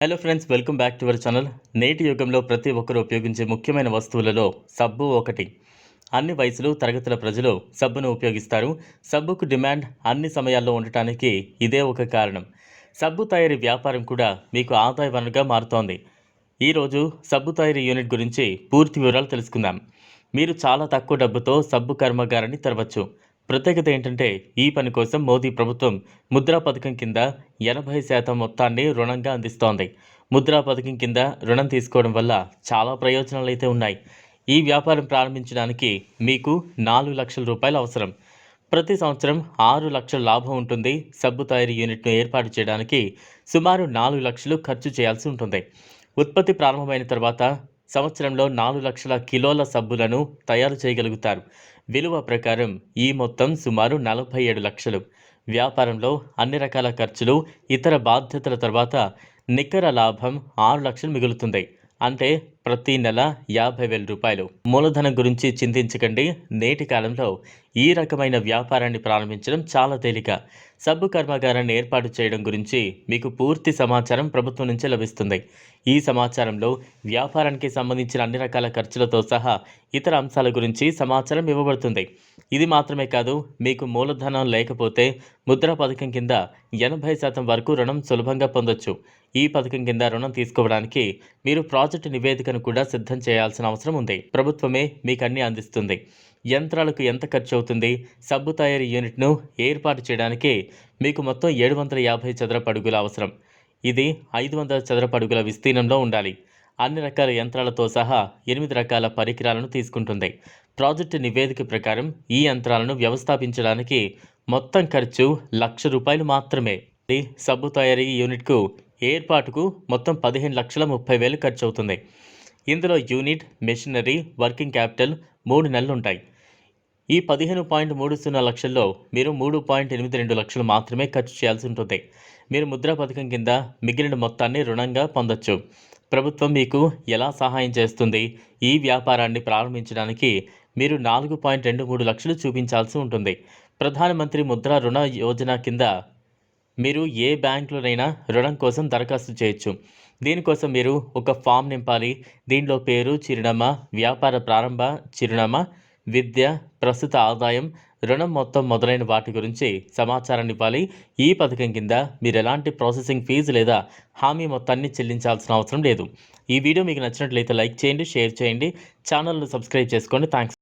Hello friends welcome back to our channel నేటి యుగంలో ప్రతి ఒక్కరూ ఉపయోగించే ముఖ్యమైన వస్తువులలో సబ్బు ఒకటి. అన్ని వయసులు తరగతుల ప్రజలు సబ్బును ఉపయోగిస్తారు. సబ్బుకు డిమాండ్ అన్ని సమయాల్లో ఉండటానికి ఇదే ఒక కారణం. సబ్బు తయారీ వ్యాపారం కూడా మీకు ఆదాయ వనరుగా మారుతోంది. ఈరోజు సబ్బు తయారీ యూనిట్ గురించి పూర్తి వివరాలు తెలుసుకుందాం. మీరు చాలా తక్కువ డబ్బుతో సబ్బు కర్మాగారాన్ని తెరవచ్చు. ప్రత్యేకత ఏంటంటే ఈ పని కోసం మోదీ ప్రభుత్వం ముద్రా పథకం కింద ఎనభై శాతం మొత్తాన్ని రుణంగా అందిస్తోంది. ముద్రా పథకం కింద రుణం తీసుకోవడం వల్ల చాలా ప్రయోజనాలు అయితే ఉన్నాయి. ఈ వ్యాపారం ప్రారంభించడానికి మీకు నాలుగు లక్షల రూపాయలు అవసరం. ప్రతి సంవత్సరం ఆరు లక్షల లాభం ఉంటుంది. సబ్బు తయారీ యూనిట్ను ఏర్పాటు చేయడానికి సుమారు నాలుగు లక్షలు ఖర్చు చేయాల్సి ఉంటుంది. ఉత్పత్తి ప్రారంభమైన తర్వాత సంవత్సరంలో నాలుగు లక్షల కిలోల సబ్బులను తయారు చేయగలుగుతారు. విలువ ప్రకారం ఈ మొత్తం సుమారు నలభై ఏడు లక్షలు. వ్యాపారంలో అన్ని రకాల ఖర్చులు ఇతర బాధ్యతల తర్వాత నికర లాభం ఆరు లక్షలు మిగులుతుంది. అంటే ప్రతి నెల యాభై వేల రూపాయలు. మూలధనం గురించి చింతించకండి. నేటి కాలంలో ఈ రకమైన వ్యాపారాన్ని ప్రారంభించడం చాలా తేలిక. సబ్బు కర్మాగారాన్ని ఏర్పాటు చేయడం గురించి మీకు పూర్తి సమాచారం ప్రభుత్వం నుంచే లభిస్తుంది. ఈ సమాచారంలో వ్యాపారానికి సంబంధించిన అన్ని రకాల ఖర్చులతో సహా ఇతర అంశాల గురించి సమాచారం ఇవ్వబడుతుంది. ఇది మాత్రమే కాదు మీకు మూలధనం లేకపోతే ముద్రా పథకం కింద ఎనభై శాతం వరకు రుణం సులభంగా పొందొచ్చు. ఈ పథకం కింద రుణం తీసుకోవడానికి మీరు ప్రాజెక్టు నివేదికను కూడా సిద్ధం చేయాల్సిన అవసరం ఉంది. ప్రభుత్వమే మీకు అన్ని అందిస్తుంది. యంత్రాలకు ఎంత ఖర్చు అవుతుంది? సబ్బు తయారీ యూనిట్ను ఏర్పాటు చేయడానికి మీకు మొత్తం ఏడు వందల యాభై చదరపు అడుగుల అవసరం. ఇది ఐదు వందల చదరపు అడుగుల విస్తీర్ణంలో ఉండాలి. అన్ని రకాల యంత్రాలతో సహా ఎనిమిది రకాల పరికరాలను తీసుకుంటుంది. ప్రాజెక్టు నివేదిక ప్రకారం ఈ యంత్రాలను వ్యవస్థాపించడానికి మొత్తం ఖర్చు లక్ష రూపాయలు మాత్రమే. సబ్బు తయారీ యూనిట్కు ఏర్పాటుకు మొత్తం పదిహేను లక్షల ముప్పై వేలు ఖర్చు అవుతుంది. ఇందులో యూనిట్ మెషినరీ వర్కింగ్ క్యాపిటల్ మూడు నెలలు ఉంటాయి ఈ పదిహేను పాయింట్ మూడు సున్నా లక్షల్లో మీరు మూడు పాయింట్ ఎనిమిది రెండు లక్షలు మాత్రమే ఖర్చు చేయాల్సి ఉంటుంది. మీరు ముద్రా పథకం కింద మిగిలిన మొత్తాన్ని రుణంగా పొందొచ్చు. ప్రభుత్వం మీకు ఎలా సహాయం చేస్తుంది? ఈ వ్యాపారాన్ని ప్రారంభించడానికి మీరు నాలుగు పాయింట్ రెండు మూడు లక్షలు చూపించాల్సి ఉంటుంది. ప్రధానమంత్రి ముద్రా రుణ యోజన కింద మీరు ఏ బ్యాంకులోనైనా రుణం కోసం దరఖాస్తు చేయొచ్చు. దీనికోసం మీరు ఒక ఫామ్ నింపాలి. దీనిలో పేరు చిరునామా వ్యాపార ప్రారంభ చిరునామా విద్య ప్రస్తుత ఆదాయం రుణం మొత్తం మొదలైన వాటి గురించి సమాచారాన్ని ఇవ్వాలి. ఈ పథకం కింద మీరు ఎలాంటి ప్రాసెసింగ్ ఫీజు లేదా హామీ మొత్తాన్ని చెల్లించాల్సిన అవసరం లేదు. ఈ వీడియో మీకు నచ్చినట్లయితే లైక్ చేయండి షేర్ చేయండి. ఛానల్ను సబ్స్క్రైబ్ చేసుకోండి. థ్యాంక్స్